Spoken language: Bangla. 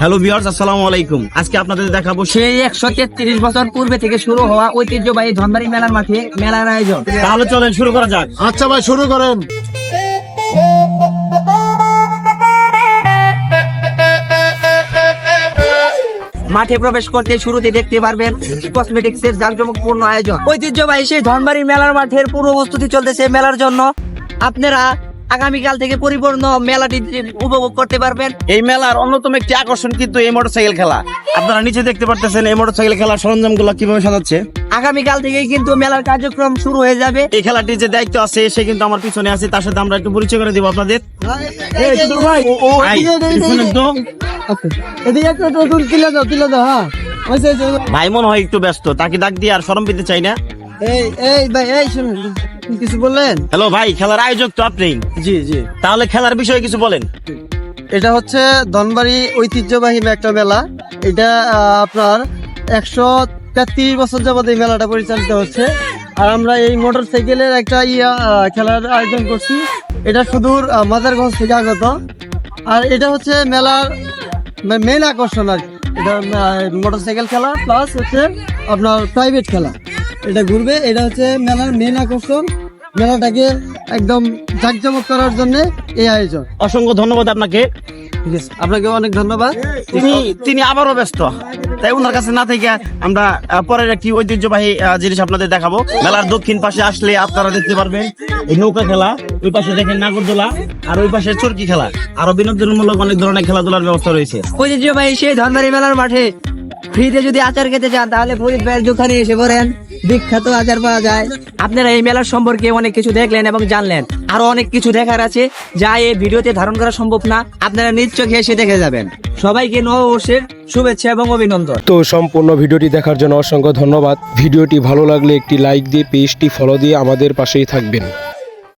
হ্যালো ভিউয়ার্স আসসালামু আলাইকুম। আজকে আপনাদের দেখাবো সেই একশো তেত্রিশ বছর পূর্বে থেকে শুরু হওয়া ঐতিহ্যবাহী ধনবাড়ি মেলার মাঠে মেলার আয়োজন। তাহলে চলেন শুরু করা যাক। আচ্ছা ভাই শুরু করেন। মাঠে প্রবেশ করতে শুরুতে দেখতে পারবেন কসমেটিক্স এর জাঁকজমকপূর্ণ আয়োজন। ঐতিহ্যবাহী সেই ধনবাড়ি মেলার মাঠের পূর্ব প্রস্তুতি চলতেছে মেলার জন্য। আপনারা আগামীকাল থেকে পরিপূর্ণ মেলাটি উপভোগ করতে পারবেন। এই মেলার অন্যতম একটি আকর্ষণ কিন্তু এই মোটরসাইকেল খেলা। আপনারা নিচে দেখতে পারতেছেন এই মোটরসাইকেল খেলার সরঞ্জামগুলো কীভাবে সাজাচ্ছে। আগামীকাল থেকেই কিন্তু মেলার কার্যক্রম শুরু হয়ে যাবে। এই খেলাটির যে দায়িত্ব আছে সে কিন্তু আমার পিছনে আছে তার সাথে আমরা একটু পরিচয় করে দিব আপনাদের। হ্যাঁ। ভাই মনে হয় একটু ব্যস্ত তাকে ডাক দিয়ে আর সরম পেতে চাই না। এই এই ভাই এই শুনুন। কিছু বললেন? হ্যালো ভাই খেলার আয়োজক তো আপনি। জি জি। তাহলে খেলার বিষয়ে কিছু বলেন। এটা হচ্ছে ধনবাড়ি ঐতিহ্যবাহী একটা মেলা। এটা আপনার একশো তেত্রিশ বছর যাবত এই মেলাটা পরিচালিত হচ্ছে। আর আমরা এই মোটর সাইকেলের একটা ইয়া খেলার আয়োজন করছি। এটা সুদূর মাদারগঞ্জ থেকে আগত। আর এটা হচ্ছে মেলার মেন আকর্ষণ আর কি। এটা মোটর সাইকেল খেলা প্লাস হচ্ছে আপনার প্রাইভেট খেলা। এটা ঘুরবে। এটা হচ্ছে মেলার মেন আকর্ষণ। মেলাটাকে একদম জাঁকজমক করার জন্য এই আয়োজন। অসংখ্য ধন্যবাদ আপনাকে। ঠিক আছে আপনাকে অনেক ধন্যবাদ। তিনি তিনি আবারও ব্যস্ত। তাই ওনার কাছে না থেকে আমরা পরের একটি ঐতিহ্যবাহী আহ, জিনিস আপনাদের দেখাবো। মেলার দক্ষিণ পাশে আসলে আপনারা দেখতে পারবেন এই নৌকা খেলা। ওই পাশে দেখেন নাগরদোলা আর ওই পাশে চরকি খেলা। আরও বিনোদনমূলক অনেক ধরনের খেলাধুলার ব্যবস্থা রয়েছে। ঐতিহ্যবাহী সেই ধনবাড়ি মেলার মাঠে ফ্রিতে যদি আচার খেতে চান, তাহলে ফরিদ ভাইয়ের দোকানে এসে পড়েন। বিখ্যাত আচার পাওয়া যায়। আপনারা এই মেলার সম্পর্কে অনেক কিছু দেখলেন এবং জানলেন। আরও অনেক কিছু দেখার আছে, যা এই ভিডিওতে ধারণ করা সম্ভব না। আপনারা নিজ চোখে এসে দেখে যাবেন। সবাইকে নববর্ষের শুভেচ্ছা এবং অভিনন্দন। তো সম্পূর্ণ ভিডিওটি দেখার জন্য অসংখ্য ধন্যবাদ। ভিডিওটি ভালো লাগলে একটি লাইক দিয়ে, পেজটি ফলো দিয়ে আমাদের পাশেই থাকবেন।